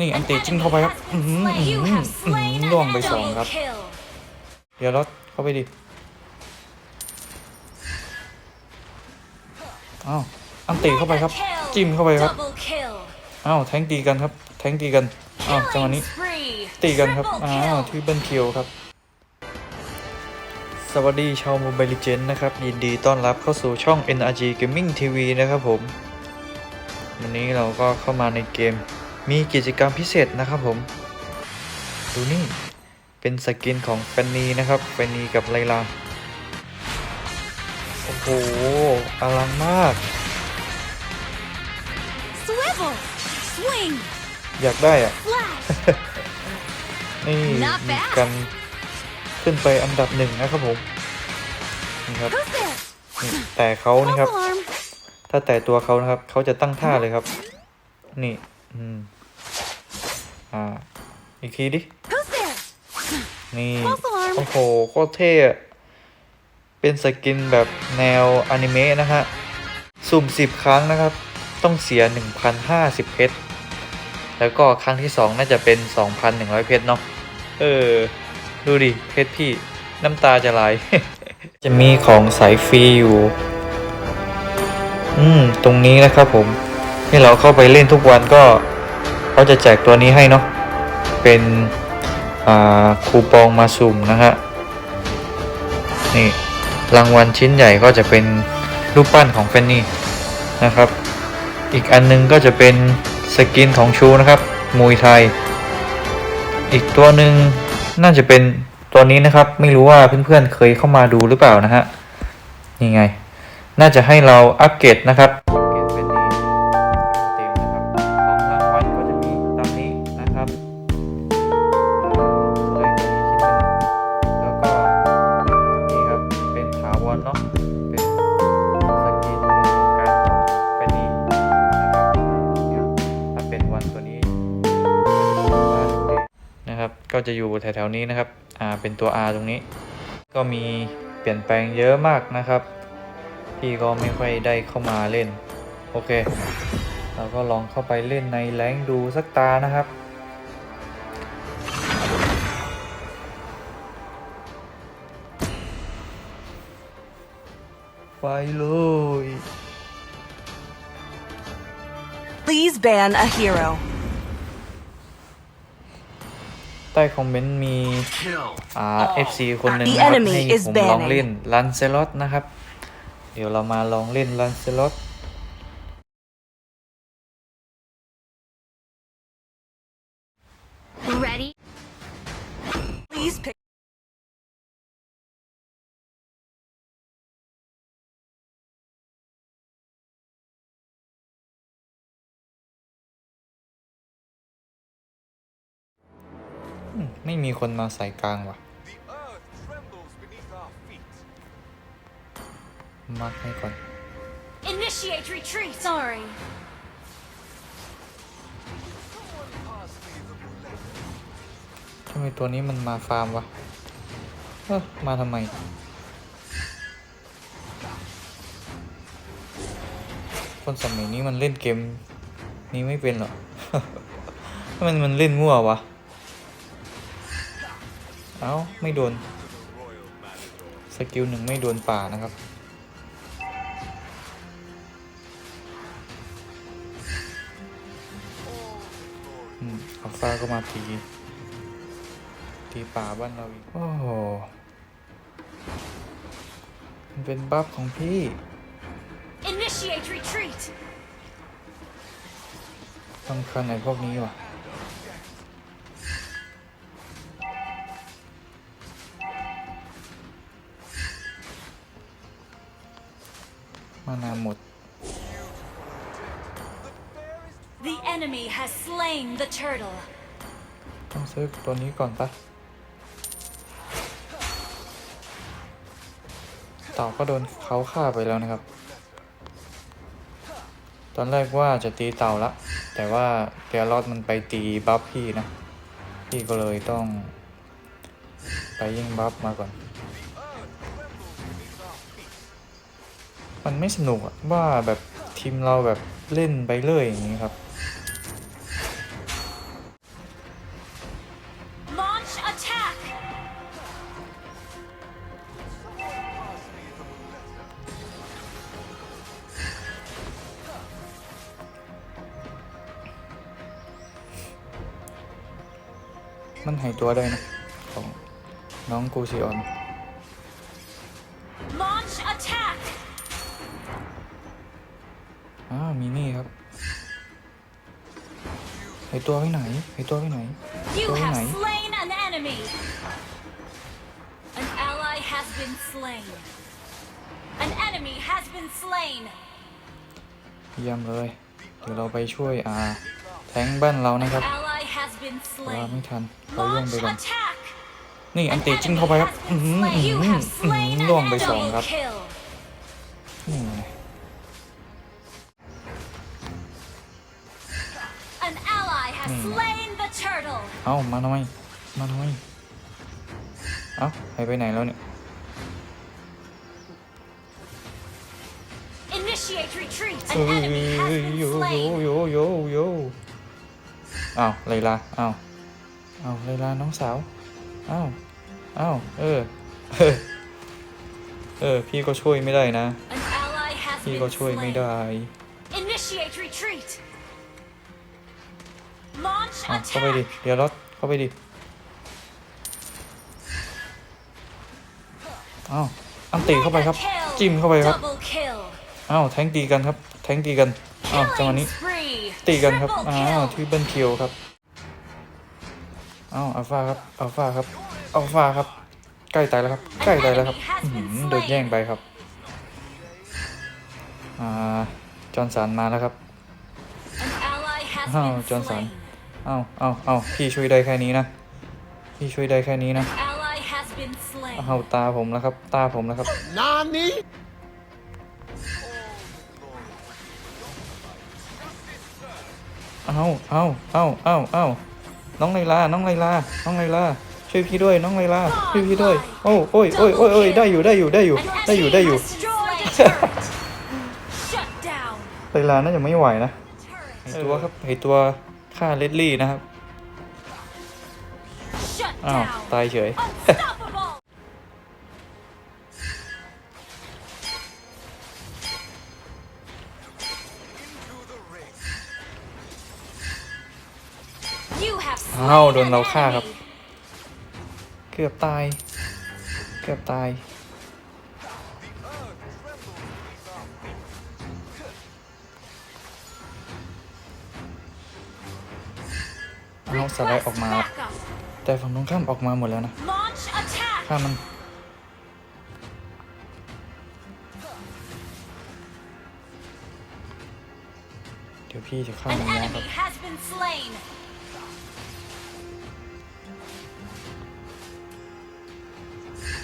นี่อันตีจิ้งเข้าไปครับอือหืออื้อหืออื้อหือล่วงไปสองครับ เดี๋ยวรถเข้าไปดิอ้าวอันตีเข้าไปครับ จิ้มเข้าไปครับอ้าวแทงตีกันครับ แทงตีกันอ้าวจังหวะนี้ ตีกันครับอ้าวที่เบิลคิวครับ สวัสดีชาวโมบายลิเจนนะครับ ยินดีต้อนรับเข้าสู่ช่อง NRG Gaming TV นะครับผม วันนี้เราก็เข้ามาในเกม มีกิจกรรมพิเศษนะครับผม ดูนี่ เป็นสกินของแฟนนีนะครับแฟนนีกับไลลา โอ้โห อลังมาก Swivel, swing, อยากได้อะ flash. นี่ Not มี bad กันขึ้นไปอันดับหนึ่งนะครับผม นี่ครับ Who's there? นี่แต่เขานี่ครับ False alarm. ถ้าแต่ตัวเขานะครับ เขาจะตั้งท่าเลยครับ นี่ อืม อ่า อีกทีดิ Who's there? นี่ False alarm. โอ้โหโคตรเท่อะเป็นสกินแบบแนวอนิเมะนะฮะ สุ่ม 10 ครั้งนะครับ ต้องเสีย 1,050 เพชร แล้วก็ครั้งที่ 2 น่าจะเป็น 2,100 เพชรเนาะ เออ ดูดิ เพชรพี่น้ำตาจะไหล จะมีของสายฟรีอยู่ อืม ตรงนี้นะครับผม ที่เราเข้าไปเล่นทุกวันก็ เขาจะแจกตัวนี้ให้เนาะเป็นคูปองมาสุ่มนะฮะนี่รางวัลชิ้นใหญ่ก็จะเป็นรูปปั้นของเฟนนี่นะครับ อีกอันนึงก็จะเป็นสกินของชูนะครับมวยไทย อีกตัวหนึ่งน่าจะเป็นตัวนี้นะครับ ไม่รู้ว่าเพื่อนๆเคยเข้ามาดูหรือเปล่านะฮะนี่ไง น่าจะให้เราอัปเกรดนะครับ ก็จะอยู่แถวๆนี้นะครับอ่าเป็นตัว R ตรงนี้ ก็มีเปลี่ยนแปลงเยอะมากนะครับ พี่ก็ไม่ค่อยได้เข้ามาเล่น โอเค เราก็ลองเข้าไปเล่นในแรงดูสักตานะครับไปเลย Please ban a hero. ใต้คอมเมนต์มีอ่า FC คนหนึ่ง The นะครับ enemy ให้ is ผมลอง banning เล่นลันเซลอตนะครับ เดี๋ยวเรามาลองเล่นลันเซลอต ไม่มีคนมาใส่กลางว่ะ The earth trembles beneath our feet. มักให้ก่อน Initiate retreat. Sorry. Someone pass me the bullet. ทำไมตัวนี้มันมาฟาร์มวะ เออมาทำไม คนสมัยนี้มันเล่นเกม นี้ไม่เป็นหรอ มันมันเล่นมั่ววะ เอ้า ไม่โดน สกิลหนึ่งไม่โดนป่านะครับ อืมอัลฟาก็มาตีตีป่าบ้านเราอีก โอ้โห มันเป็นบัฟของพี่ Initiate retreat. ต้องคันไอ้พวกนี้ว่ะ มานาวหมด The enemy has slain the turtle. ต้องซื้อตัวนี้ก่อนปะเต่าก็โดนเขาฆ่าไปแล้วนะครับ ตอนแรกว่าจะตีเต่าละ แต่ว่าแกรอดมันไปตีบัฟพี่นะ พี่ก็เลยต้อง ไปยิงบัฟมาก่อน มันไม่สนุกว่าแบบทีมเราแบบเล่นไปเลยอย่างนี้ครับ มันหายตัวได้นะ ของน้องกูซิออน หายตัวไปไหนหายตัวไปไหน You Very have nice. slain an enemy! An ally has been slain. An enemy has been slain. เยี่ยมเลย เดี๋ยวเราไปช่วยอ่าแทงบ้านเรานะครับ Ally has been แต่ว่า slain. ไม่ทันเราล่วง Launch ไปก่อน attack! นี่อัน An ติจิ้งเข้าไป enemy ครับ has อื้อ been หือ slain. อื้อ You หือ have อื้อหื slain อ an ล่วงไปสองครับ enemy kill. เอ้ามาทำไม มาทำไม เอ้าหายไปไหนแล้วเนี่ย Initiate retreat. เอ้ An ย enemy has โย been โย slain. โยโยโยอ้าวไลลาอ้าวอ้าวไลลาน้องสาวอ้าวอ้าวเออ เออ เออ พี่ก็ช่วยไม่ได้นะ An ally has พี่ been ก็ช่วยไม่ slain. ได้ Initiate retreat. Launch อะเข้าไปดิ attack. เดี๋ยวรถเข้าไปดิอ้าวอันตีเข้าไปครับ Mega kill. จิ้มเข้าไปครับ Double kill. อ้าวแทงตีกันครับ แทงตีกันอ้าวจังหวะ Killing นี้ spree. ตีกันครับ Triple อ้าว kill. ที่เบิลคิวครับ อ้าวอัลฟาครับอัลฟาครับอัลฟาครับ ใกล้ตายแล้วครับ ใกล้ตายแล้วครับอื้อหือโดนแย่งไปครับ อ่า จอห์นสันมาแล้วครับ An ally has Oh, been Johnson. slain. อ้าวอ้าวอ้าวพี่ช่วยได้แค่นี้นะ พี่ช่วยได้แค่นี้นะ An ally has been slain. อ้าวตาผมแล้วครับ ตาผมแล้วครับอ้าวอ้าวอ้าวอ้าวอ้าวน้องไลลา น้องไลลา น้องไลลา ช่วยพี่ด้วย น้องไลลา ช่วยพี่ด้วย โอ้โอ้ยโอ้ยโอ้ยโอ้ยได้อยู่ ได้อยู่ ได้อยู่ An ได้อยู่ enemy ได้อยู่ has destroyed a turret. Shut down. ไลลาน่าจะไม่ไหวนะ Turret. ไอตัวครับไอตัว ฆ่าเลดลี่นะครับ อ้าว ตายเฉยเอ้าว โดนเราฆ่าครับ เกือบตาย เกือบตาย สไลด์ออกมา Request backup. แต่ฝั่งตรงข้ามออกมาหมดแล้วนะ Launch attack. ฆ่ามันเดี๋ยวพี่จะฆ่า An มันแล้วครั enemy บ has been slain.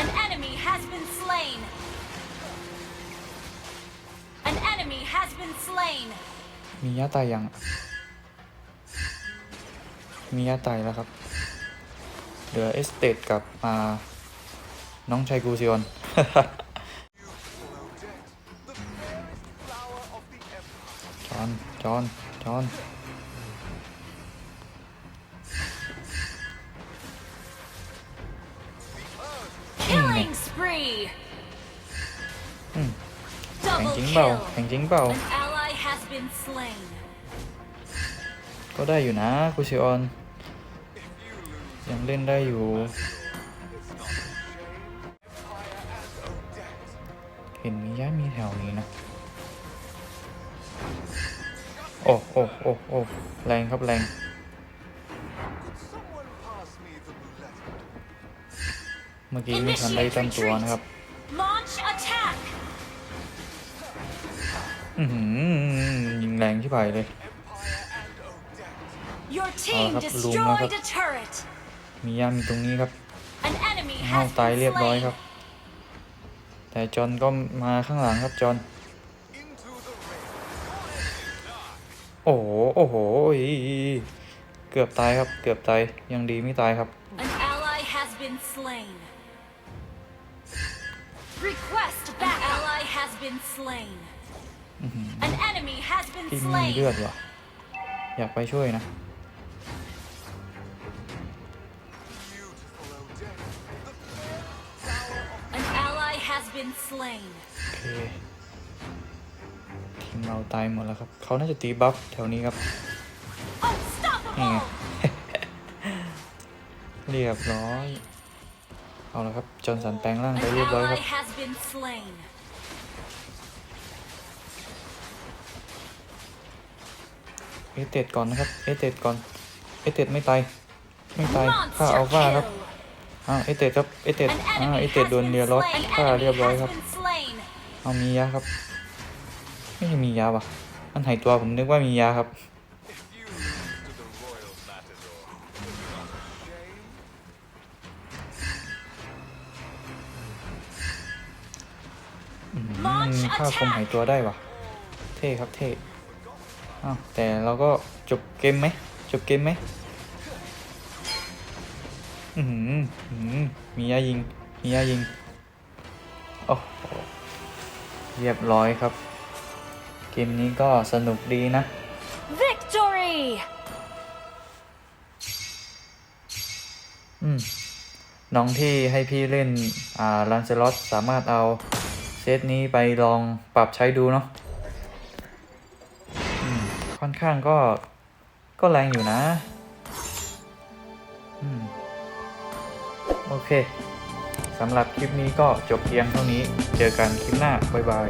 An enemy has been slain. An enemy has been slain. มีย่าตายยัง มีย่าตายแล้วครับ เหลือเอสเตดกับอ่าน้องชายกูซิออน Beautiful Odette, the fairest flower of the empire. จอนจอนจอน Killing spree. อืมแข่ง Double จริงเปล่า kill. แข่งจริงเปล่า ก็ได้อยู่นะกูซิออน ยังเล่นได้อยู่ เห็นมีย่ามีแถวนี้นะ โอ้โอ้โอ้โอ้แรงครับแรงเมื่อกี้ไม่ทันได้ตั้งตัวนะครับอือหือยิงแรงที่ไปเลย Your team ครับ destroyed Luma a turret. มีย่ามีตรงนี้ครับ An enemy อ้าว has ตาย been เรียบร้อย slain. ครับ แต่จอห์นก็มาข้างหลังครับจอห์น Into the ring. โอ้โห โอ้โหอีเกือบตายครับ เกือบตาย ยังดีไม่ตายครับ An ally has been slain. Request back. An ally has been slain. อื้อหือ An enemy has been พี่ไม่มีเลือ slain. ดว่ะ อยากไปช่วยนะ has been slain. โอเคทีมเราตายหมดแล้วครับ เขาน่าจะตีบัฟแถวนี้ครับ นี่ไง Unstoppable. เรียบร้อย เอาละครับ จอห์นสันแปลงร่าง An ไปเรียบร้อยค ally รับ has been slain. เอเต็ดก่อนนะครับ เอเต็ดก่อน เอเต็ดไม่ตาย ไม่ตายฆ่าอั Monster ลฟาครับ kill. อ้าวเอเต็ดครับเอเต็ด An อ้าว enemy เอ has เต็ดโดน been เดียร์ลอส slain. ฆ่า An เรียบ enemy ร้อย has ครับ been slain. เอามียาครับ ไม่ใช่มียาป่ะมันหายตัวผมนึกว่ามียาครับ If you lose to the Royal Matador, would you not be ashamed? อืม Launch ฆ่าคมหายตัวได้ว่ะเท่ครับเท่อ้าวแต่เราก็จบเกมไหมจบเกมไหม อือหืออื้อหือมียายิง มียายิง โอ้โห เรียบร้อยครับ เกมนี้ก็สนุกดีนะ Victory! อืม น้องที่ให้พี่เล่น อ่าลันเซลอตสามารถเอาเซตนี้ไปลองปรับใช้ดูเนาะอืมค่อนข้างก็ ก็แรงอยู่นะ อืม โอเคสำหรับคลิปนี้ก็จบเพียงเท่านี้ เจอกันคลิปหน้า บ๊ายบาย